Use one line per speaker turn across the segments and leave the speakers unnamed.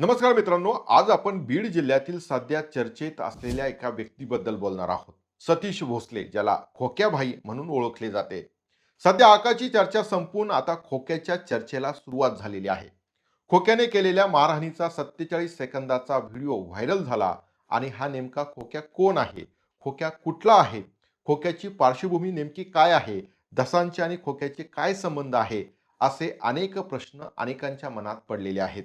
नमस्कार मित्रांनो आज आपण बीड जिल्ह्यातील सध्या चर्चेत असलेल्या एका व्यक्तीबद्दल बोलणार आहोत. सतीश भोसले ज्याला खोक्याभाई म्हणून ओळखले जाते. सध्या आकाची चर्चा संपून आता खोक्याच्या चर्चेला सुरुवात झालेली आहे. खोक्याने केलेल्या मारहाणीचा सत्तेचाळीस सेकंदाचा व्हिडिओ व्हायरल झाला आणि हा नेमका खोक्या कोण आहे? खोक्या कुठला आहे? खोक्याची पार्श्वभूमी नेमकी काय आहे? दसांचे आणि खोक्याचे काय संबंध आहे? असे अनेक प्रश्न अनेकांच्या मनात पडलेले आहेत.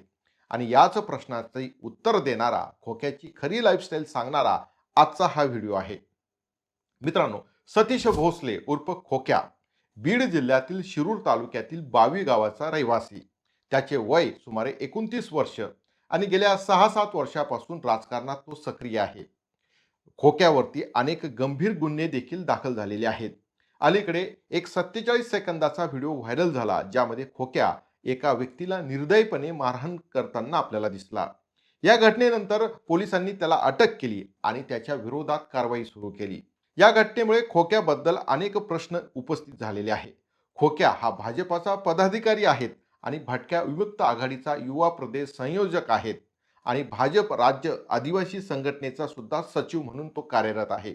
आणि याच प्रश्नाचे उत्तर देणारा खोक्याची खरी लाईफस्टाईल सांगणारा आजचा हा व्हिडिओ आहे. मित्रांनो सतीश भोसले उर्फ खोक्या बीड जिल्ह्यातील शिरूर तालुक्यातील बावी गावाचा रहिवासी. त्याचे वय सुमारे एकोणतीस वर्ष आणि गेल्या सहा सात वर्षापासून राजकारणात तो सक्रिय आहे. खोक्यावरती अनेक गंभीर गुन्हे देखील दाखल झालेले आहेत. अलीकडे एक सत्तेचाळीस सेकंदाचा व्हिडिओ व्हायरल झाला ज्यामध्ये खोक्या एका व्यक्तीला निर्दयीपणे मारहाण करताना आपल्याला दिसला. या घटनेनंतर पोलिसांनी त्याला अटक केली आणि त्याच्या विरोधात कारवाई सुरू केली. या घटनेमुळे खोक्याबद्दल अनेक प्रश्न उपस्थित झालेले आहे खोक्या हा भाजपाचा पदाधिकारी आहेत आणि भटक्या विमुक्त आघाडीचा युवा प्रदेश संयोजक आहेत आणि भाजप राज्य आदिवासी संघटनेचा सुद्धा सचिव म्हणून तो कार्यरत आहे.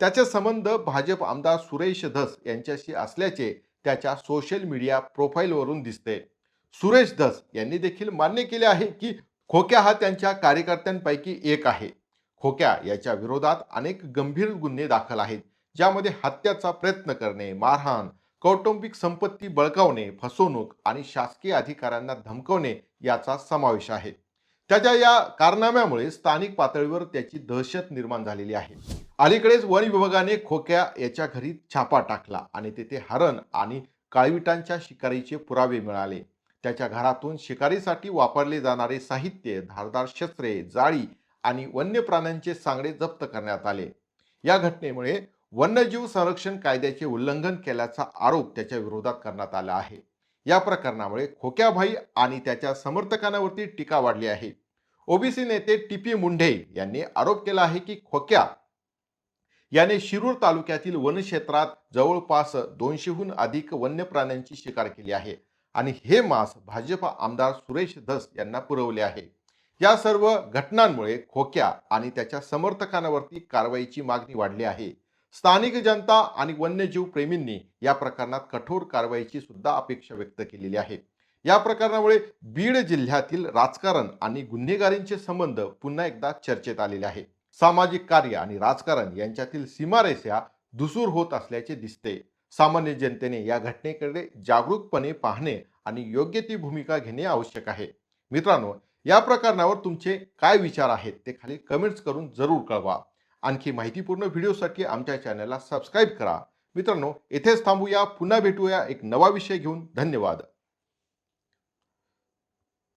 त्याचे संबंध भाजप आमदार सुरेश धस यांच्याशी असल्याचे त्याच्या सोशल मीडिया प्रोफाईलवरून दिसते. सुरेश दस यांनी देखील मान्य केले आहे की खोक्या हा त्यांच्या कार्यकर्त्यांपैकी एक आहे. खोक्या याच्या विरोधात अनेक गंभीर गुन्हे दाखल आहेत ज्यामध्ये हत्याचा प्रयत्न करणे मारहाण कौटुंबिक संपत्ती बळकावणे फसवणूक आणि शासकीय अधिकाऱ्यांना धमकवणे याचा समावेश आहे. त्याच्या या कारनाम्यामुळे स्थानिक पातळीवर त्याची दहशत निर्माण झालेली आहे. अलीकडेच वन विभागाने खोक्या याच्या घरी छापा टाकला आणि तेथे हरण आणि काळविटांच्या शिकारीचे पुरावे मिळाले. त्याच्या घरातून शिकारीसाठी वापरले जाणारे साहित्य धारदार शस्त्रे जाळी आणि वन्य प्राण्यांचे सांगडे जप्त करण्यात आले. या घटनेमुळे वन्यजीव संरक्षण कायद्याचे उल्लंघन केल्याचा आरोप त्याच्या विरोधात करण्यात आला आहे. या प्रकरणामुळे खोक्याभाई आणि त्याच्या समर्थकांवरती टीका वाढली आहे. ओबीसी नेते टी पी मुंढे यांनी आरोप केला आहे की खोक्या याने शिरूर तालुक्यातील वनक्षेत्रात जवळपास दोनशेहून अधिक वन्य प्राण्यांची शिकार केली आहे. आणि हे मास भाजप आमदार सुरेश धस यांना पुरवले आहे. या सर्व घटनांमुळे खोक्या आणि त्याच्या समर्थकांवरती कारवाईची मागणी वाढली आहे. स्थानिक जनता आणि वन्यजीव प्रेमींनी या प्रकरणात कठोर कारवाईची सुद्धा अपेक्षा व्यक्त केलेली आहे. या प्रकरणामुळे बीड जिल्ह्यातील राजकारण आणि गुन्हेगारींचे संबंध पुन्हा एकदा चर्चेत आलेले आहे. सामाजिक कार्य आणि राजकारण यांच्यातील सीमारेषा धुसूर होत असल्याचे दिसते. सामान्य जनतेने या घटनेकडे जागरूकपणे पाहणे आणि योग्य ती भूमिका घेणे आवश्यक आहे. मित्रांनो या प्रकरणावर तुमचे काय विचार आहेत ते खाली कमेंट्स करून जरूर कळवा. आणखी माहितीपूर्ण व्हिडिओसाठी आमच्या चॅनलला सबस्क्राईब करा. मित्रांनो येथेच थांबूया. पुन्हा भेटूया एक नवा विषय घेऊन. धन्यवाद.